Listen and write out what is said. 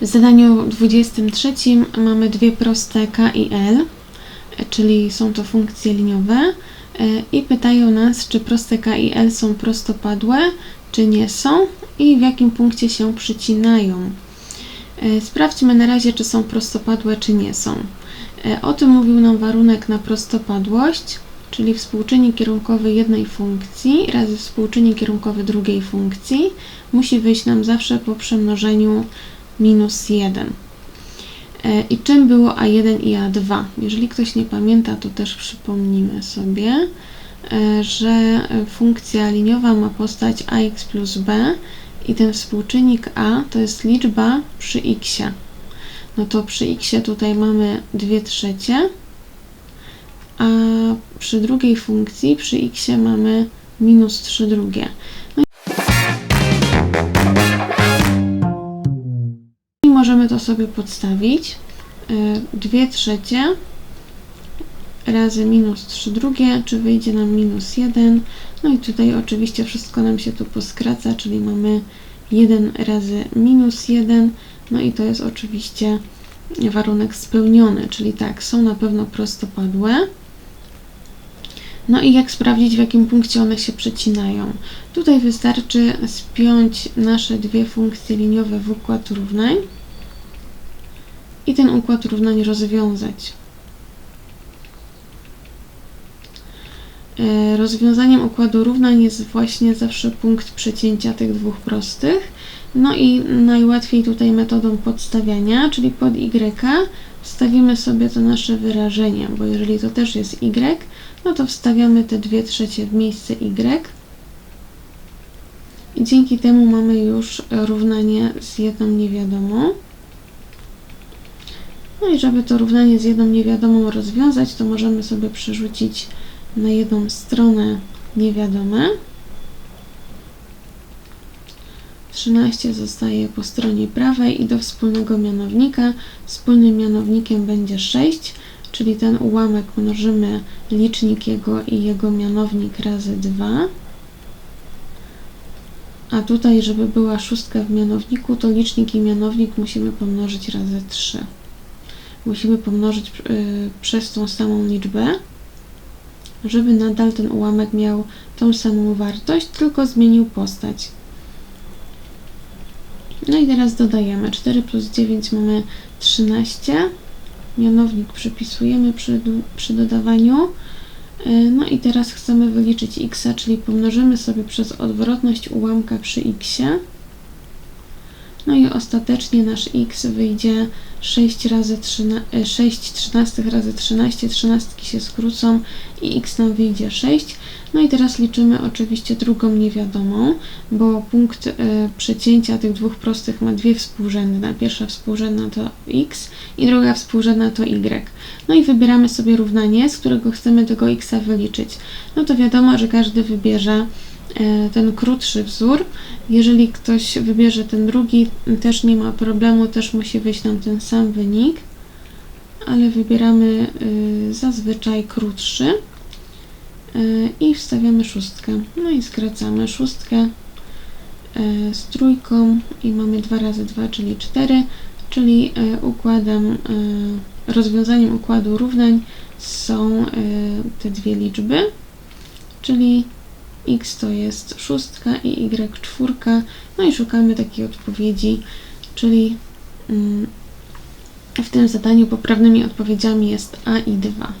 W zadaniu 23 mamy dwie proste k i l, czyli są to funkcje liniowe e, i pytają nas, czy proste k i l są prostopadłe, czy nie są i w jakim punkcie się przycinają. E, Sprawdźmy na razie, czy są prostopadłe, czy nie są. E, O tym mówił nam warunek na prostopadłość, czyli współczynnik kierunkowy jednej funkcji razy współczynnik kierunkowy drugiej funkcji musi wyjść nam zawsze po przemnożeniu minus 1. E, I czym było A1 i A2? Jeżeli ktoś nie pamięta, to też przypomnimy sobie, e, że funkcja liniowa ma postać ax plus b i ten współczynnik a to jest liczba przy x. No to przy x tutaj mamy 2 trzecie, a przy drugiej funkcji, przy x mamy minus 3 drugie. No możemy to sobie podstawić. 2 trzecie razy minus 3 drugie, czy wyjdzie nam minus 1. No i tutaj oczywiście wszystko nam się tu poskraca, czyli mamy 1 razy minus 1. No i to jest oczywiście warunek spełniony, czyli tak, są na pewno prostopadłe. No i jak sprawdzić, w jakim punkcie one się przecinają? Tutaj wystarczy spiąć nasze dwie funkcje liniowe w układ równań i ten układ równań rozwiązać. E, Rozwiązaniem układu równań jest właśnie zawsze punkt przecięcia tych dwóch prostych. No i najłatwiej tutaj metodą podstawiania, czyli pod y wstawimy sobie to nasze wyrażenie, bo jeżeli to też jest y, no to wstawiamy te 2 trzecie w miejsce y. I dzięki temu mamy już równanie z jedną niewiadomą. No i żeby to równanie z jedną niewiadomą rozwiązać, to możemy sobie przerzucić na jedną stronę niewiadome. 13 zostaje po stronie prawej i do wspólnego mianownika. Wspólnym mianownikiem będzie 6, czyli ten ułamek mnożymy licznik jego i jego mianownik razy 2. A tutaj, żeby była szóstka w mianowniku, to licznik i mianownik musimy pomnożyć razy 3. Musimy pomnożyć yy, przez tą samą liczbę żeby nadal ten ułamek miał tą samą wartość, tylko zmienił postać. No i teraz dodajemy 4 plus 9 mamy 13. Mianownik przypisujemy przy, przy dodawaniu. No i teraz chcemy wyliczyć x, czyli pomnożymy sobie przez odwrotność ułamka przy x. No i ostatecznie nasz x wyjdzie 6 razy 13, 6 13 razy 13, 13 się skrócą i x nam wyjdzie 6. No i teraz liczymy oczywiście drugą niewiadomą, bo punkt y, przecięcia tych dwóch prostych ma dwie współrzędne. Pierwsza współrzędna to x i druga współrzędna to y. No i wybieramy sobie równanie, z którego chcemy tego x wyliczyć. No to wiadomo, że każdy wybierze ten krótszy wzór. Jeżeli ktoś wybierze ten drugi, też nie ma problemu, też musi wyjść nam ten sam wynik, ale wybieramy zazwyczaj krótszy i wstawiamy szóstkę. No i skracamy szóstkę z trójką i mamy 2 razy 2, czyli 4, czyli układem, rozwiązaniem układu równań są te dwie liczby, czyli x to jest szóstka i y czwórka. No i szukamy takiej odpowiedzi, czyli mm, w tym zadaniu poprawnymi odpowiedziami jest a i 2.